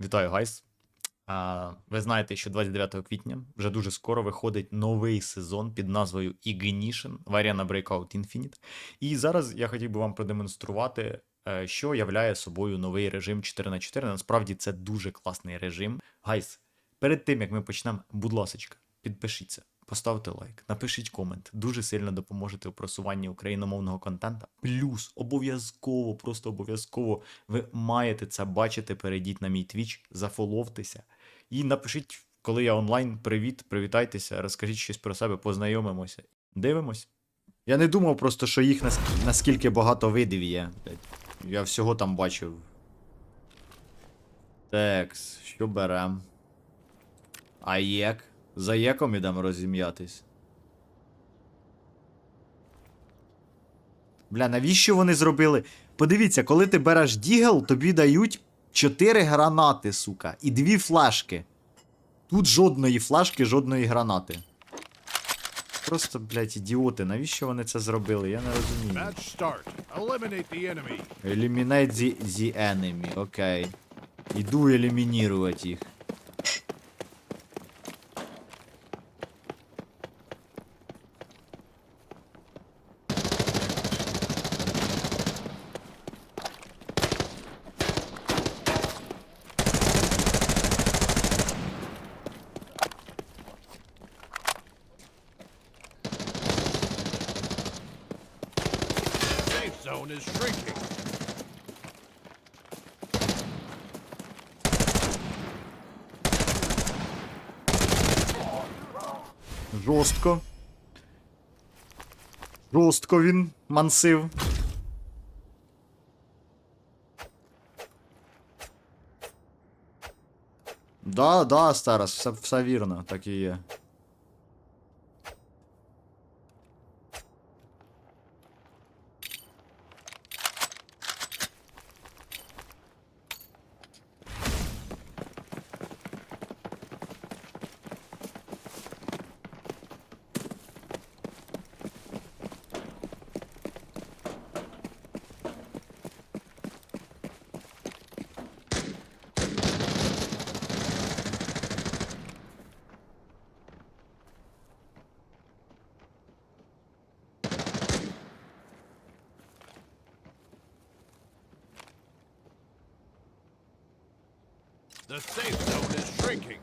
Вітаю, гайс. А, ви знаєте, що 29 квітня вже дуже скоро виходить новий сезон під назвою Ignition в Breakout Infinite. І зараз я хотів би вам продемонструвати, е, що являє собою новий режим 4 на 4 Насправді це дуже класний режим. Гайс, перед тим як ми почнемо, будь ласочка, підпишіться, поставте лайк, напишіть комент. Дуже сильно допоможете у просуванні україномовного контента. Плюс обов'язково, просто обов'язково ви маєте це бачити. Перейдіть на мій твіч, зафоловтеся і напишіть, коли я онлайн. Привіт, привітайтеся, розкажіть щось про себе, познайомимося. Дивимось. Я не думав просто, що їх наскільки, багато видів є. Я всього там бачив. Текс, що берем? А єк? За єком ідемо розім'ятись. Бля, навіщо вони зробили? Подивіться, коли ти береш дігл, тобі дають 4 гранати, сука, і 2 флешки. Тут жодної флешки, жодної гранати. Просто, блядь, ідіоти, навіщо вони це зробили? Я не розумію. Eliminate the enemy. The, окей. Іду елімінірувати їх. Safe zone is shrinking. Жорстко. Жорстко він мансив. Да, да, Старос, все, все вірно, так і є. The safe zone is shrinking.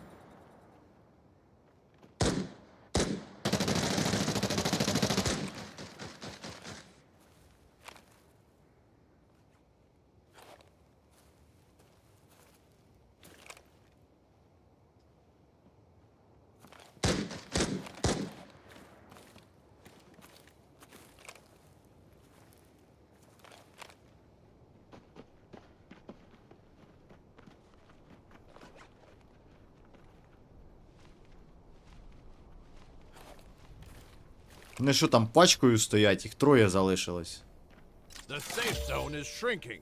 Вони що там пачкою стоять, їх троє залишилось. The safe zone is shrinking.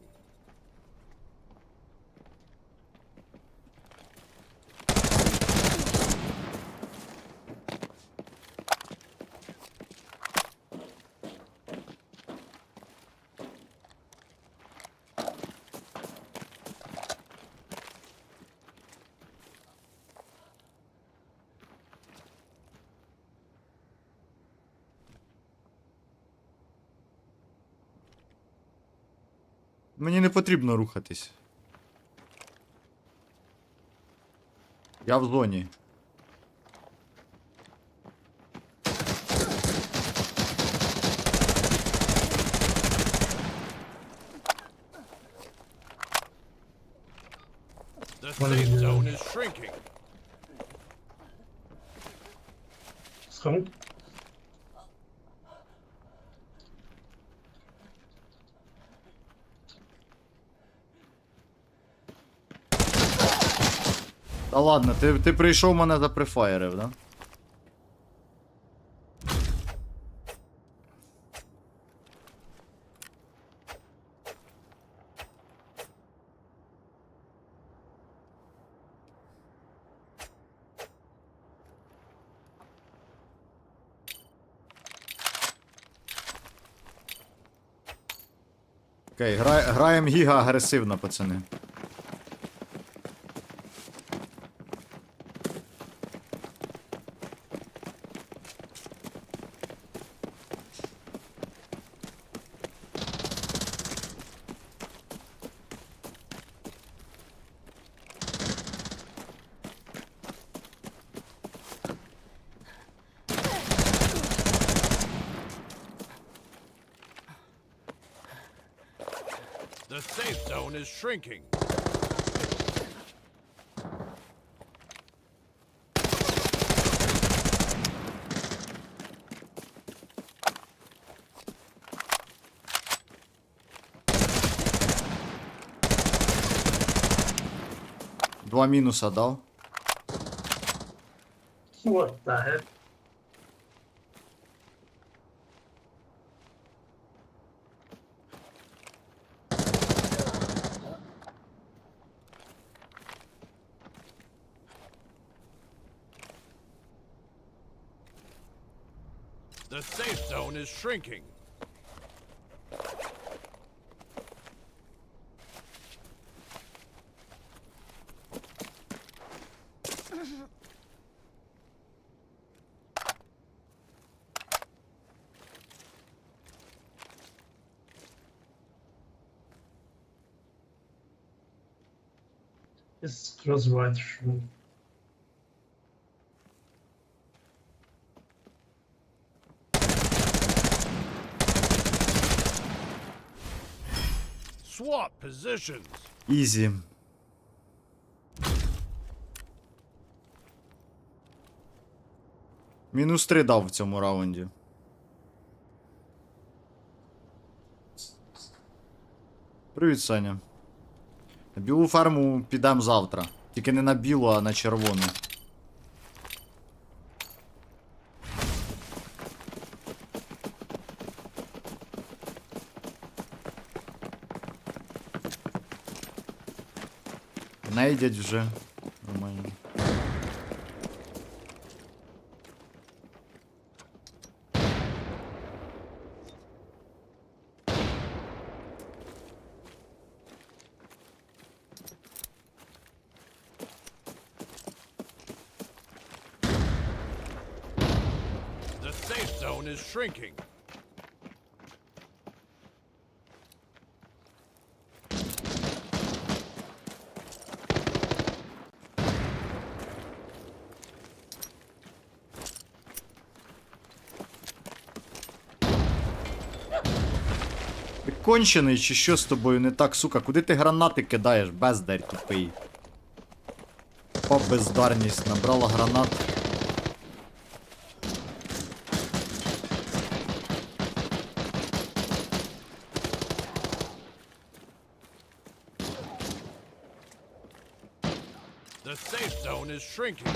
Мені не потрібно рухатись. Я в зоні. The safe zone is shrinking. Сховай. Та ладно, ти, ти прийшов мене заприфаєрив, да? Окей, гра... граємо гіга агресивно, пацани. The safe zone is shrinking. Два мінуса дав. What the Safe zone is shrinking. It's cross Swap positions. Ізі. Мінус 3 дав в цьому раунді. Привіт, Саня. На білу ферму підемо завтра. Тільки не на білу, а на червону. Найдять вже. Нормально. The safe zone is shrinking. Кончений чи що з тобою не так, сука? Куди ти гранати кидаєш, бездарь тупий? Па бездарність, набрала гранат. The safe zone is shrinking.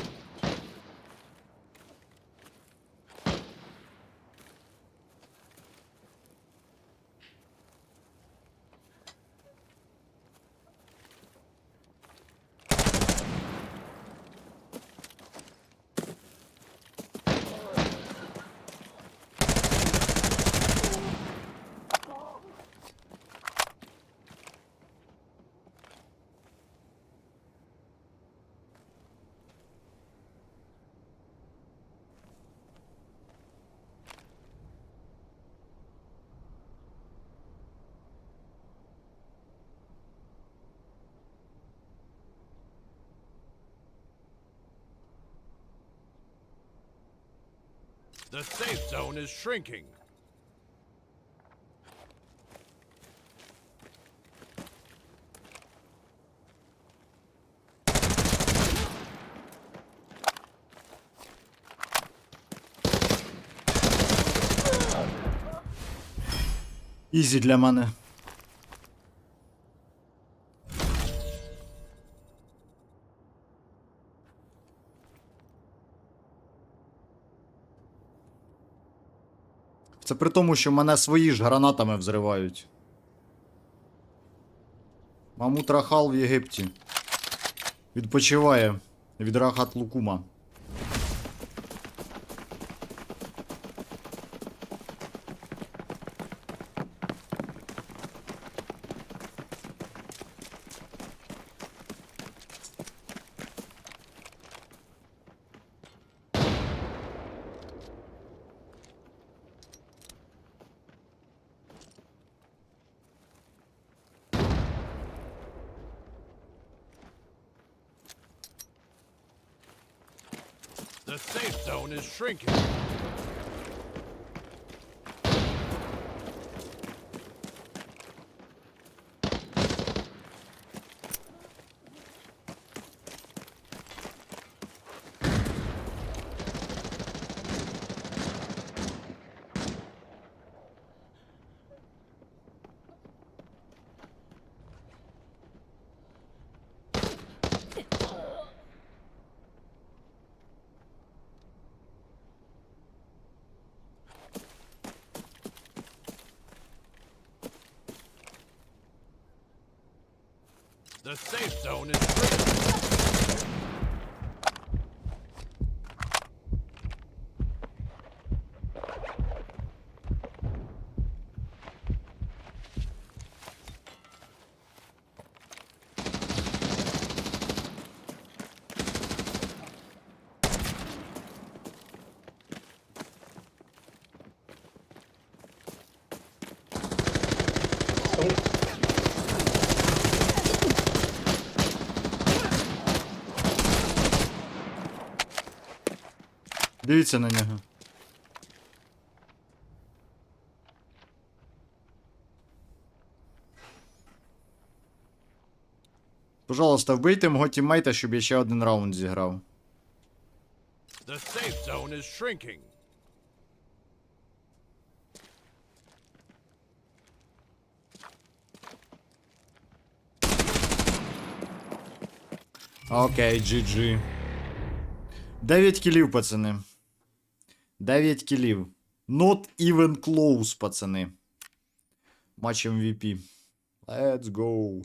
The safe zone is shrinking. İzir. Це при тому, що мене свої ж гранатами взривають. Мамут Рахал в Єгипті. Відпочиває від Рахат Лукума. The safe zone is shrinking. The safe zone is shrinking. Дивіться на нього. Пожалуйста, вбийте мого тіммейта, щоб я ще один раунд зіграв. The safe zone is shrinking. Окей, GG. 9 кілів, пацани. 9 кілів. Not even close, пацани. Матч MVP. Let's go.